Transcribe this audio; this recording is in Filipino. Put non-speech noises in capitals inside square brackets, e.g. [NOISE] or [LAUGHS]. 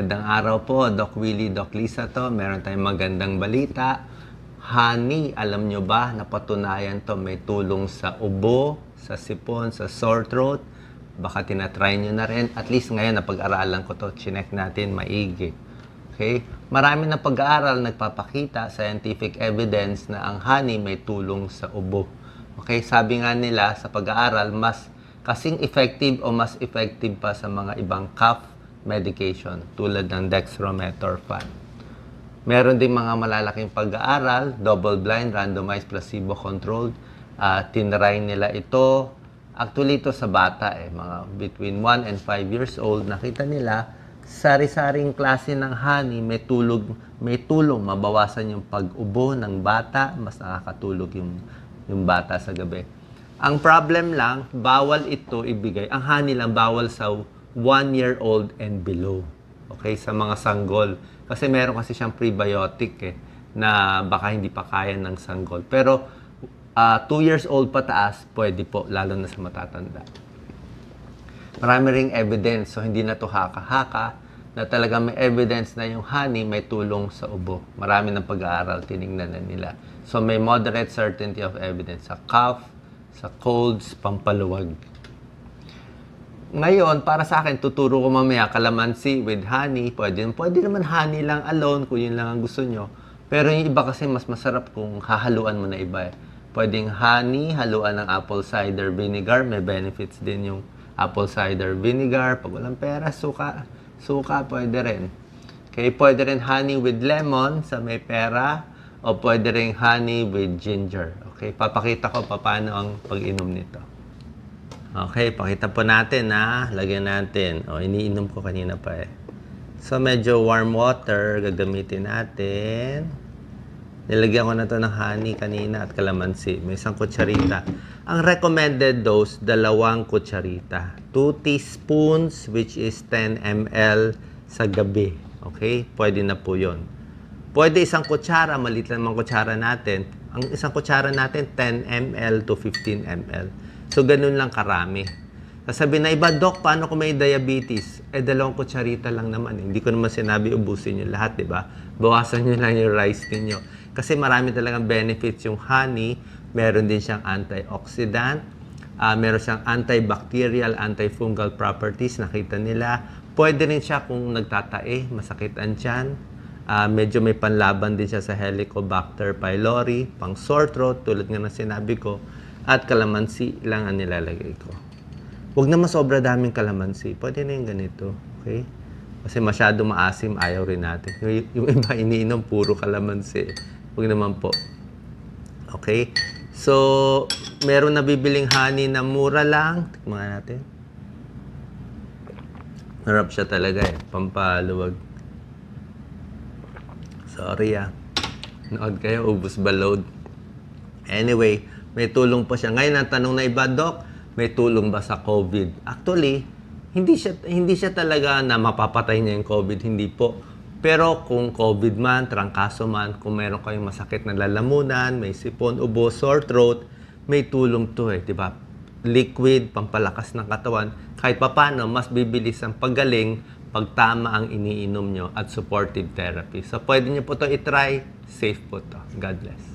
Magandang araw po, Doc Willie, Doc Lisa to. Meron tayong magandang balita. Honey, alam nyo ba, napatunayan to may tulong sa ubo, sa sipon, sa sore throat. Baka tinatry nyo na rin. At least ngayon, napag-aralan ko to, chinek natin maigi. Okay? Marami na pag-aaral nagpapakita, scientific evidence na ang honey may tulong sa ubo. Okay? Sabi nga nila sa pag-aaral, mas kasing effective o mas effective pa sa mga ibang cough medication tulad ng dextromethorphan. Meron din mga malalaking pag-aaral, double-blind, randomized, placebo-controlled. Uh, tinry nila ito. Actually, ito sa bata, eh, mga between 1 and 5 years old. Nakita nila, sari-saring klase ng honey, may, tulog, may tulong, mabawasan yung pag-ubo ng bata, mas nakakatulog yung, yung bata sa gabi. Ang problem lang, bawal ito ibigay. Ang honey lang, bawal sa 1 year old and below. Okay, sa mga sanggol. Kasi meron kasi siyang prebiotic eh, na baka hindi pa kaya ng sanggol. Pero 2 years old pataas, pwede po, lalo na sa matatanda. Marami ring evidence, so hindi na to haka-haka, na talaga may evidence na yung honey may tulong sa ubo. Marami ng pag-aaral, tinignan na nila. So may moderate certainty of evidence sa cough, sa colds, pampaluwag. Ngayon, para sa akin, tuturo ko mamaya kalamansi with honey. Pwede, pwede naman honey lang alone kung yun lang ang gusto nyo. Pero yung iba kasi mas masarap kung hahaluan mo na iba eh. Pwedeng honey, haluan ng apple cider vinegar. May benefits din yung apple cider vinegar. Pag walang pera, suka. Suka, pwede rin. Okay, pwede rin honey with lemon sa may pera. O pwede rin honey with ginger. Okay, papakita ko pa paano ang pag-inom nito. Okay, pakita po natin na lagyan natin. O, iniinom ko kanina pa eh. So, medyo warm water gagamitin natin. Nilagyan ko na to ng honey kanina at kalamansi. May isang kutsarita. Ang recommended dose, dalawang kutsarita. 2 teaspoons, which is 10 ml sa gabi. Okay? Pwede na po yon. Pwede isang kutsara, maliit lang mga kutsara natin. Ang isang kutsara natin, 10 ml to 15 ml. So, ganun lang karami. Sasabi na iba, Dok, paano kung may diabetes? Eh, dalawang kutsarita lang naman. Hindi ko naman sinabi ubusin nyo lahat, di ba? Bawasan nyo lang yung rice ninyo. Kasi marami talagang benefits yung honey. Meron din siyang antioxidant. Ah, meron siyang antibacterial, antifungal properties. Nakita nila. Pwede rin siya kung nagtatae, masakit ang tiyan. Ah, medyo may panlaban din siya sa Helicobacter pylori, pang sore throat, tulad nga ng sinabi ko. At kalamansi lang ang nilalagay ko. Huwag naman sobra daming kalamansi. Pwede na yung ganito. Okay? Kasi masyado maasim, ayaw rin natin. Yung, yung iba [LAUGHS] iniinom, puro kalamansi. Huwag naman po. Okay? So, meron na bibiling honey na mura lang. Tikman natin. Harap siya talaga eh. Pampaluwag. Sorry ah. Nood kayo, ubus ba load? Anyway, may tulong po siya. Ngayon, ang tanong na iba, Doc, may tulong ba sa COVID? Actually, hindi siya, hindi siya talaga na mapapatay niya yung COVID. Hindi po. Pero kung COVID man, trangkaso man, kung meron kayong masakit na lalamunan, may sipon, ubo, sore throat, may tulong to eh, di ba? Liquid, pampalakas ng katawan. Kahit papano, mas bibilis ang paggaling pag tama ang iniinom nyo at supportive therapy. So, pwede nyo po to itry. Safe po to. God bless.